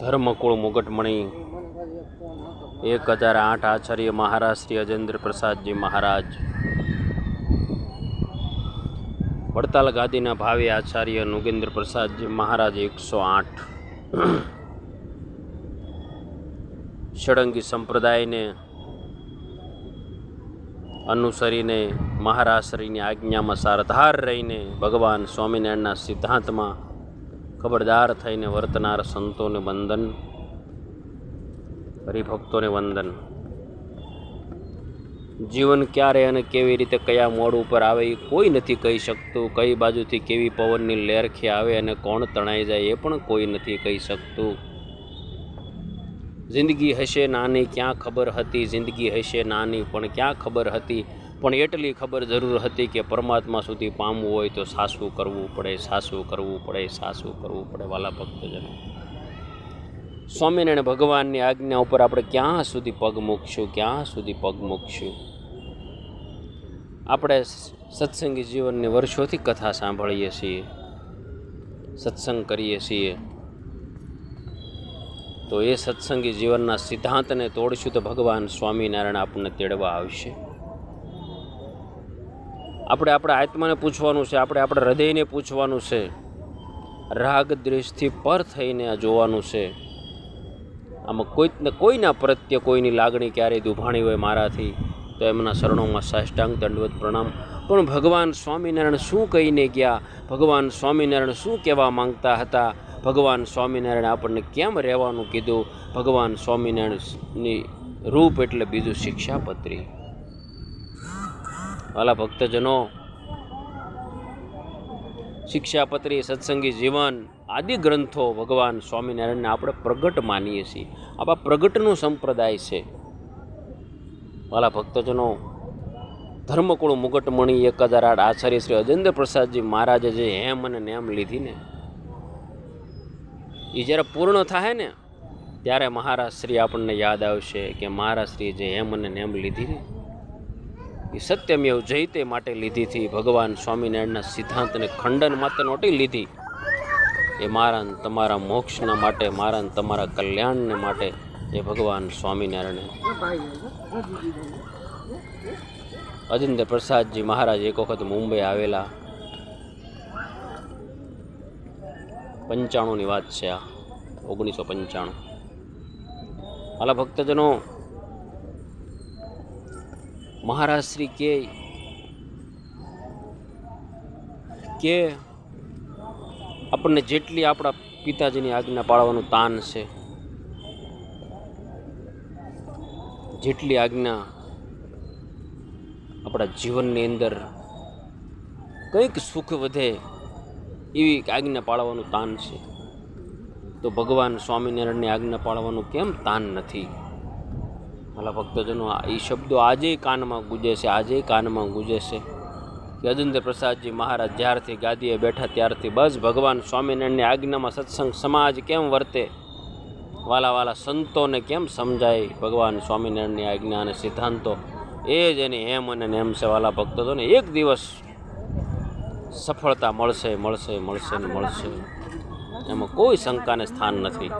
ધર્મકુળ મુગટમણી. એક હજાર આઠ આચાર્ય મહારાજ શ્રી અજેન્દ્ર પ્રસાદજી મહારાજ. વડતાલ ગાદીના ભાવિ આચાર્ય નુગેન્દ્ર પ્રસાદજી મહારાજ એકસો આઠ. ષડંગી સંપ્રદાયને અનુસરીને મહારાશ્રીની આજ્ઞામાં સારધાર રહીને ભગવાન સ્વામિનારાયણના સિદ્ધાંતમાં ખબરદાર થઈને વર્તનાર સંતોને વંદન, હરિભક્તોને વંદન. જીવન ક્યારે અને કેવી રીતે કયા મોડ ઉપર આવે એ કોઈ નથી કહી શકતું. કઈ બાજુથી કેવી પવનની લહેરખી આવે અને કોણ તણાઈ જાય એ પણ કોઈ નથી કહી શકતું. જિંદગી હશે નાની ક્યાં ખબર હતી? જિંદગી હશે નાની પણ ક્યાં ખબર હતી? પણ એટલી ખબર જરૂર હતી કે પરમાત્મા સુધી પામવું હોય તો સાસુ કરવું પડે, સાસુ કરવું પડે, સાસું કરવું પડે વાલા ભક્તજનો. સ્વામિનારાયણ ભગવાનની આજ્ઞા ઉપર આપણે ક્યાં સુધી પગ મૂકશું, ક્યાં સુધી પગ મૂકશું? આપણે સત્સંગી જીવનની વર્ષોથી કથા સાંભળીએ છીએ, સત્સંગ કરીએ છીએ. તો એ સત્સંગી જીવનના સિદ્ધાંતને તોડશું તો ભગવાન સ્વામિનારાયણ આપણને તેડવા આવશે. આપણે આપણા આત્માને પૂછવાનું છે, આપણે આપણા હૃદયને પૂછવાનું છે. રાગ દ્વેષથી પર થઈને આ જોવાનું છે. આમાં કોઈ કોઈના પ્રત્યે કોઈની લાગણી ક્યારેય દુભાણી હોય મારાથી, તો એમના શરણોમાં સાષ્ટાંગ દંડવત પ્રણામ. પણ ભગવાન સ્વામિનારાયણ શું કહીને ગયા? ભગવાન સ્વામિનારાયણ શું કહેવા માંગતા હતા? ભગવાન સ્વામિનારાયણ આપણને કેમ રહેવાનું કીધું? ભગવાન સ્વામિનારાયણની રૂપ એટલે બીજું શિક્ષાપત્રી. વાલા ભક્તજનો, શિક્ષાપત્રી, સત્સંગી જીવન, આદિ ગ્રંથો ભગવાન સ્વામિનારાયણને આપણે પ્રગટ માનીએ છીએ. આપણા પ્રગટનો સંપ્રદાય છે. વાલા ભક્તજનો, ધર્મકુળ મુગટમણી એક હજાર આઠ આચાર્ય શ્રી અજેન્દ્ર પ્રસાદજી મહારાજે જે હેમ અને નેમ લીધી ને એ જ્યારે પૂર્ણ થાય ને, ત્યારે મહારાજ શ્રી આપણને યાદ આવશે કે મહારાજ શ્રી જે હેમ અને નેમ લીધી ને એ સત્યમેવ જયતે માટે લીધી હતી. ભગવાન સ્વામિનારાયણના સિદ્ધાંતને ખંડન માટે નહોતી લીધી. એ મારા તમારા મોક્ષના માટે, મારા તમારા કલ્યાણને માટે એ ભગવાન સ્વામિનારાયણે અજિંદ્ર પ્રસાદજી મહારાજ એક વખત મુંબઈ આવેલા. પંચાણુંની વાત છે આ. ઓગણીસો પંચાણું. હાલા ભક્તજનો મહારાજ શ્રી કે કે આપણને જેટલી આપણા પિતાજીની આજ્ઞા પાળવાનું તાન છે, જેટલી આજ્ઞા આપણા જીવનની અંદર કંઈક સુખ વધે એવી આજ્ઞા પાળવાનું તાન છે. તો ભગવાન સ્વામિનારાયણની આજ્ઞા પાળવાનું કેમ તાન નથી? મારા ભક્તજનો એ શબ્દો આજે કાનમાં ગુજે છે આજે કાનમાં ગુજે છે કે પ્રસાદજી મહારાજ જ્યારથી ગાદીએ બેઠા ત્યારથી બસ ભગવાન સ્વામિનારાયણની આજ્ઞામાં સત્સંગ સમાજ કેમ વર્તે? વાલા વાલા સંતોને કેમ સમજાય ભગવાન સ્વામિનારાયણની આજ્ઞા અને સિદ્ધાંતો? એ જ એની હેમ અને નેમ છે વાલા ભક્તોને એક દિવસ સફળતા મળશે મળશે મળશે ને મળશે. એમાં કોઈ શંકાને સ્થાન નથી.